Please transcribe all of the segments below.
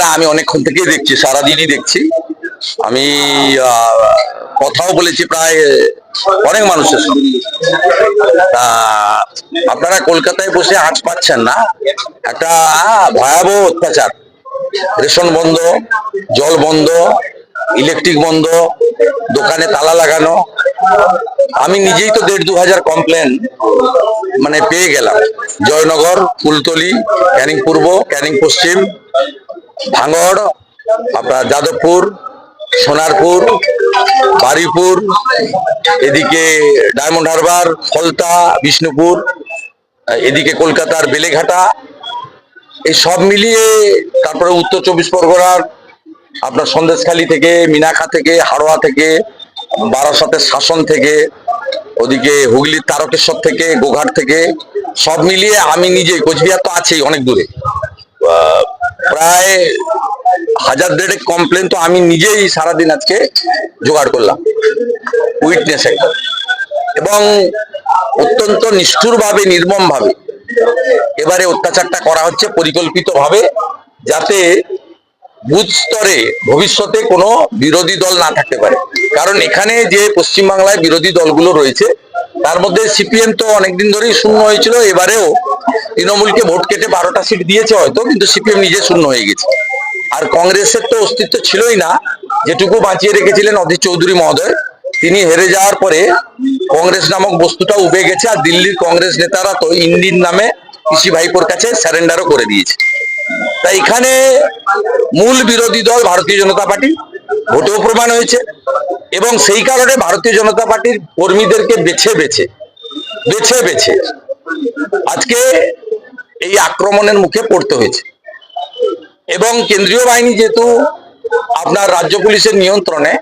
না আমি অনেকক্ষণ থেকেই দেখছি, সারাদিনই দেখছি। আমি কথাও বলেছি প্রায় অনেক মানুষের সঙ্গে। আপনারা কলকাতায় বসে আঁচ পাচ্ছেন না? একটা ভয়াবহ অত্যাচার। রেশন বন্ধ, জল বন্ধ, ইলেকট্রিক বন্ধ, দোকানে তালা লাগানো। আমি নিজেই তো দেড় দু হাজার কমপ্লেন মানে পেয়ে গেলাম। জয়নগর, ফুলতলি, ক্যানিং পূর্ব, ক্যানিং পশ্চিম ভাঙড়, আপনার যাদবপুর, সোনারপুর, বারুইপুর, এদিকে ডায়মন্ড হারবার ফলতা বিষ্ণুপুর, এদিকে কলকাতার বেলেঘাটা, এই সব মিলিয়ে তারপরে উত্তর চব্বিশ পরগনার আপনার সন্দেশখালী থেকে মিনাখা থেকে, হাড়োয়া থেকে, বারাসাতের শাসন থেকে, ওদিকে হুগলির তারকেশ্বর থেকে, গোঘাট থেকে, সব মিলিয়ে আমি নিজে, কোচবিহার তো আছেই অনেক দূরে। প্রায় হাজার দেড়েক কমপ্লেন তো আমি নিজেই সারাদিন আজকে জোগাড় করলাম উইটনেস এবং অত্যন্ত নিষ্ঠুরভাবে, নির্মমভাবে এবারে অত্যাচারটা করা হচ্ছে পরিকল্পিতভাবে যাতে বুথ স্তরে ভবিষ্যতে কোনো বিরোধী দল না থাকতে পারে। কারণ এখানে যে পশ্চিমবাংলায় বিরোধী দলগুলো রয়েছে, তার মধ্যে সিপিএম তো অনেকদিন ধরেই শূন্য হয়েছিল, এবারেও তৃণমূলকে ভোট কেটে বারোটা সিট দিয়েছে হয়তো, কিন্তু সিপিএম নিজে শূন্য হয়ে গেছে। আর কংগ্রেসের তো অস্তিত্ব ছিলই না। যেটুকু বাঁচিয়ে রেখেছিলেন অধীর চৌধুরী মহোদয়, তিনি হেরে যাওয়ার পরে কংগ্রেস নামক বস্তুটা উবে গেছে আর দিল্লির কংগ্রেস নেতারা তো ইন্দির নামে কৃষি ভাইপোর কাছে স্যারেন্ডারও করে দিয়েছে। তাই এখানে মূল বিরোধী দল ভারতীয় জনতা পার্টি, ভোটেও প্রমাণ হয়েছে এবং সেই কারণে ভারতীয় জনতা পার্টির কর্মীদেরকে বেছে বেছে বেছে বেছে আজকে এই আক্রমণের মুখে পড়তে হয়েছে। এবং কেন্দ্রীয় বাহিনী যেহেতু আপনার রাজ্য পুলিশের নিয়ন্ত্রণে,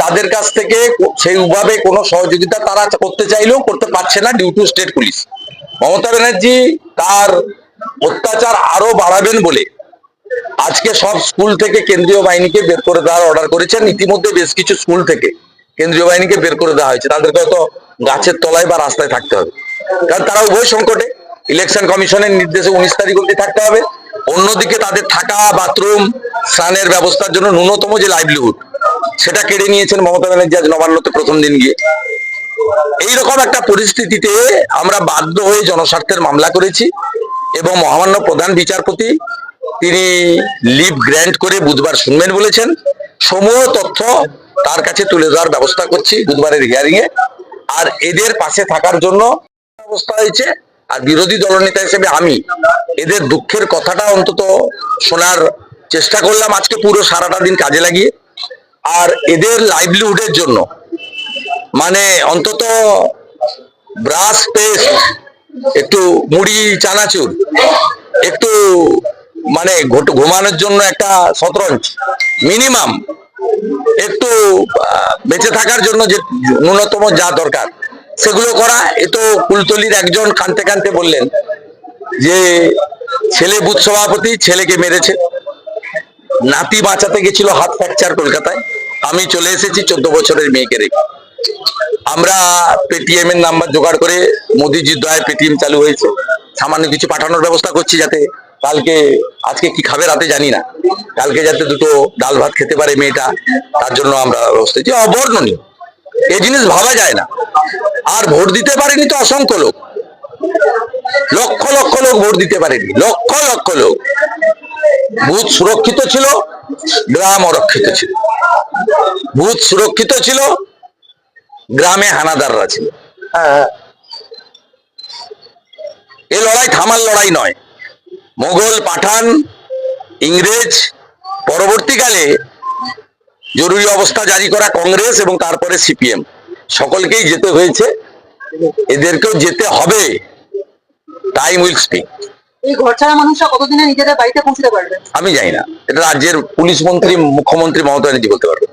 তাদের কাছ থেকে সেইভাবে কোনো সহযোগিতা তারা করতে চাইলেও করতে পারছে না due to state police Mamata Banerjee তার অত্যাচার আরও বাড়াবেন বলে আজকে সব স্কুল থেকে কেন্দ্রীয় বাহিনীকে বের করে দেওয়ার অর্ডার করেছেন। ইতিমধ্যে বেশ কিছু স্কুল থেকে কেন্দ্রীয় বাহিনীকে বের করে দেওয়া হয়েছে। তাদেরকে হয়তো গাছের তলায় বা রাস্তায় থাকতে হবে। কারণ তারা উভয় সংকটে। ইলেকশন কমিশনের নির্দেশে উনিশ তারিখ অব্দি থাকতে হবে। অন্যদিকে তাদের থাকা বাথরুম স্নানের ব্যবস্থার জন্য ন্যূনতম যে লাইভলিহুড সেটা কেড়ে নিয়েছেন মমতা ব্যানার্জি আজ নবান্নতে প্রথম দিন গিয়ে। এইরকম একটা পরিস্থিতিতে আমরা বাধ্য হয়ে জনস্বার্থের মামলা করেছি এবং মহামান্য প্রধান বিচারপতি, তিনি লিভ গ্র্যান্ট করে বুধবার শুনবেন বলেছেন। সমূহ তথ্য তার কাছে তুলে দেওয়ার ব্যবস্থা করছি বুধবারের হিয়ারিং এ আর এদের পাশে থাকার জন্য ব্যবস্থা হয়েছে আর বিরোধী দলনেতা হিসেবে আমি। এদের দুঃখের কথাটা অন্তত শোনার চেষ্টা করলাম আজকে পুরো সারাটা দিন কাজে লাগিয়ে। আর এদের লাইভলিহুডের জন্য মানে অন্তত ব্রাশ পেস্ট, একটু মুড়ি, চানাচুর, একটু মানে ঘুমানোর জন্য একটা শতরঞ্চ মিনিমাম একটু বেঁচে থাকার জন্য যে ন্যূনতম যা দরকার। সেগুলো করা, এ তো কুলতলির একজন কানতে কানতে বললেন যে, ছেলে বুথ সভাপতি ছেলেকে মেরেছে। নাতি বাঁচাতে গেছিল হাত ফ্র্যাকচার কলকাতায়। আমি চলে এসেছি চোদ্দ বছরের মেয়েকে রেখে। আমরা পেটিএম এর নাম্বার জোগাড় করে মোদিজির দয়ায় পেটিএম চালু হয়েছে। সামান্য কিছু পাঠানোর ব্যবস্থা করছি যাতে কালকে, আজকে কি খাবে রাতে জানি না। কালকে যাতে দুটো ডাল ভাত খেতে পারে মেয়েটা, তার জন্য আমরা ব্যবস্থা অবর্ণনীয়। এই জিনিস ভাবা যায় না। আর ভোট দিতে পারেনি তো অসংখ্য লোক। লক্ষ লক্ষ লোক ভোট দিতে পারেনি। লক্ষ লক্ষ লোক। বুথ সুরক্ষিত ছিল গ্রাম অরক্ষিত ছিল। বুথ সুরক্ষিত ছিল গ্রামে হানাদাররা ছিল। এ লড়াই থামার লড়াই নয়। মোগল পাঠান ইংরেজ পরবর্তীকালে জরুরি অবস্থা জারি করা কংগ্রেস এবং তারপরে সিপিএম। সকলকেই যেতে হয়েছে। এদেরকেও যেতে হবে। টাইম উইল স্পিক এই ঘর ছাড়া মানুষরা কতদিনে নিজেদের বাড়িতে পৌঁছতে পারবে? আমি জানি না। এটা রাজ্যের পুলিশ মন্ত্রী মুখ্যমন্ত্রী মমতা ব্যানার্জি বলতে পারবে।